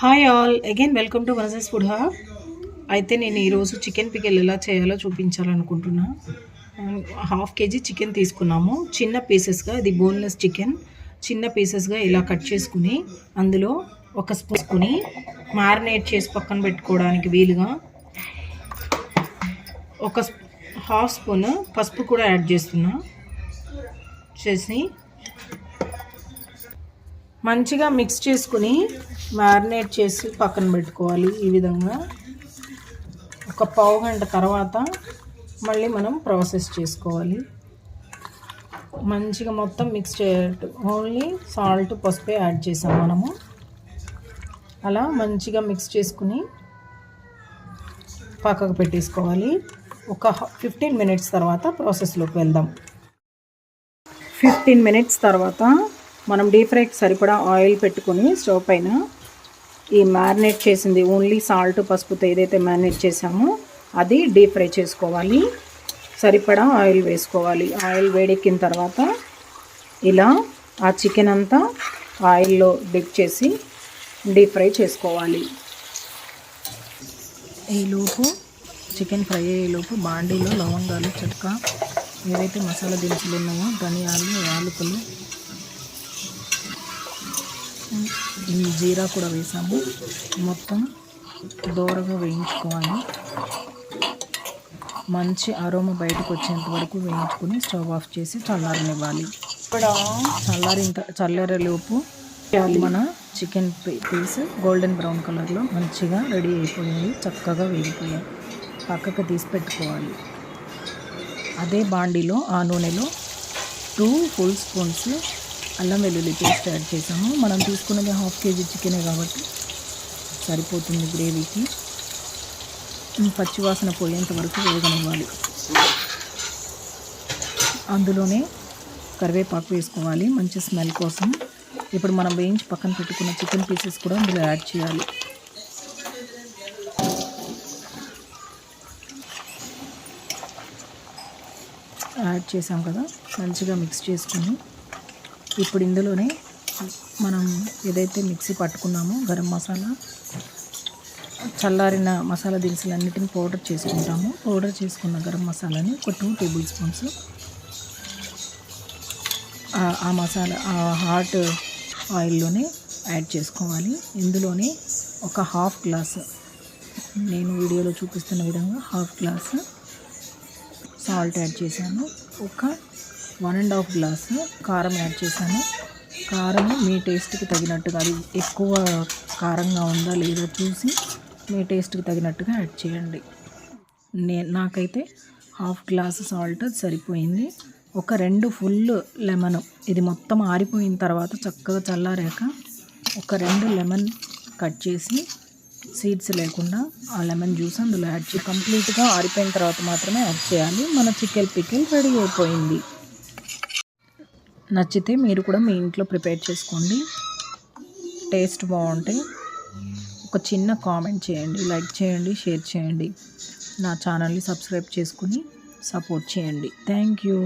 Hi all again welcome to వనసెస్ food హా అయితే నేను ఈరోజు చికెన్ పికెల్ ఎలా చేయాలో చూపించాలనుకుంటున్నా. Um, హాఫ్ కేజీ చికెన్ తీసుకున్నాము. చిన్న పీసెస్గా ఇది బోన్లెస్ చికెన్. చిన్న పీసెస్గా ఇలా కట్ చేసుకుని అందులో ఒక స్పూన్ మ్యారినేట్ చేసి పక్కన పెట్టుకోవడానికి వీలుగా ఒక హాఫ్ స్పూన్ పసుపు కూడా యాడ్ చేస్తున్నా. చేసి మంచిగా మిక్స్ చేసుకుని మ్యారినేట్ చేసి పక్కన పెట్టుకోవాలి ఈ విధంగా. ఒక పావు గంట తర్వాత మళ్ళీ మనం ప్రాసెస్ చేసుకోవాలి. మంచిగా మొత్తం మిక్స్ చేయట్టు ఓన్లీ సాల్ట్ పసుపే యాడ్ చేసాం మనము. అలా మంచిగా మిక్స్ చేసుకుని పక్కకు పెట్టేసుకోవాలి. ఒక ఫిఫ్టీన్ మినిట్స్ తర్వాత ప్రాసెస్లోకి వెళ్దాం. ఫిఫ్టీన్ మినిట్స్ తర్వాత మనం డీప్ ఫ్రైకి సరిపడా ఆయిల్ పెట్టుకొని స్టవ్ పైన ఈ మ్యారినేట్ చేసింది ఓన్లీ సాల్ట్ పసుపుతో ఏదైతే మ్యారినేట్ చేసామో అది డీప్ ఫ్రై చేసుకోవాలి. సరిపడా ఆయిల్ వేసుకోవాలి. ఆయిల్ వేడెక్కిన తర్వాత ఇలా ఆ చికెన్ అంతా ఆయిల్లో డిప్ చేసి డీప్ ఫ్రై చేసుకోవాలి. ఈలోపు చికెన్ ఫ్రై అయ్యేలోపు బాండీలో లవంగాలు చెట్క ఏవైతే మసాలా దినుసులు ఉన్నాయో ధనియాలు యాలకులు ఈ జీరా కూడా వేసాము. మొత్తం దూరగా వేయించుకోవాలి. మంచి అరోమా బయటకు వచ్చేంత వరకు వేయించుకొని స్టవ్ ఆఫ్ చేసి చల్లారనివ్వాలి. ఇక్కడ చల్లారిన చల్లారేలోపు మన చికెన్ పీస్ గోల్డెన్ బ్రౌన్ కలర్లో మంచిగా రెడీ అయిపోయాయి చక్కగా వేగిపోయాయి. పక్కకు తీసి పెట్టుకోవాలి. అదే బాండీలో ఆ నూనెలో టూ ఫుల్ స్పూన్స్ అల్లం వెల్లుల్లి పేస్ట్ యాడ్ చేసాము. మనం తీసుకున్నది హాఫ్ కేజీ చికెనే కాబట్టి సరిపోతుంది గ్రేవీకి. పచ్చివాసన పోయేంత వరకు వేగనివ్వాలి. అందులోనే కరివేపాకు వేసుకోవాలి మంచి స్మెల్ కోసం. ఇప్పుడు మనం వేయించి పక్కన పెట్టుకున్న చికెన్ పీసెస్ కూడా అందులో యాడ్ చేయాలి. యాడ్ చేసాం కదా మంచిగా మిక్స్ చేసుకుని ఇప్పుడు ఇందులోనే మనం ఏదైతే మిక్సీ పట్టుకున్నామో గరం మసాలా చల్లారిన మసాలా దినుసులన్నిటిని పౌడర్ చేసుకుంటాము. పౌడర్ చేసుకున్న గరం మసాలాని ఒక టూ టేబుల్ స్పూన్స్ ఆ- మసాలా ఆ హాట్ ఆయిల్లోనే యాడ్ చేసుకోవాలి. ఇందులోనే ఒక హాఫ్ గ్లాస్ నేను వీడియోలో చూపిస్తున్న విధంగా హాఫ్ గ్లాస్ సాల్ట్ యాడ్ చేశాను. ఒక వన్ అండ్ హాఫ్ గ్లాస్ కారం యాడ్ చేశాను. కారం మీ టేస్ట్కి తగినట్టుగా అది ఎక్కువ కారంగా ఉందా లేదో చూసి మీ టేస్ట్కి తగినట్టుగా యాడ్ చేయండి. నే నాకైతే హాఫ్ గ్లాస్ సాల్ట్ సరిపోయింది. ఒక రెండు ఫుల్ లెమన్ ఇది మొత్తం ఆరిపోయిన తర్వాత చక్కగా చల్లారాక ఒక రెండు లెమన్ కట్ చేసి సీడ్స్ లేకుండా ఆ లెమన్ జ్యూస్ అందులో యాడ్ చేసి కంప్లీట్గా ఆరిపోయిన తర్వాత మాత్రమే యాడ్ చేయాలి. మన చికెన్ పికిల్ రెడీ అయిపోయింది. నచ్చితే మీరు కూడా మీ ఇంట్లో ప్రిపేర్ చేసుకోండి. టేస్ట్ బాగుంటాయి. ఒక చిన్న కామెంట్ చేయండి లైక్ చేయండి షేర్ చేయండి. నా ఛానల్ని సబ్స్క్రైబ్ చేసుకుని సపోర్ట్ చేయండి. Thank you.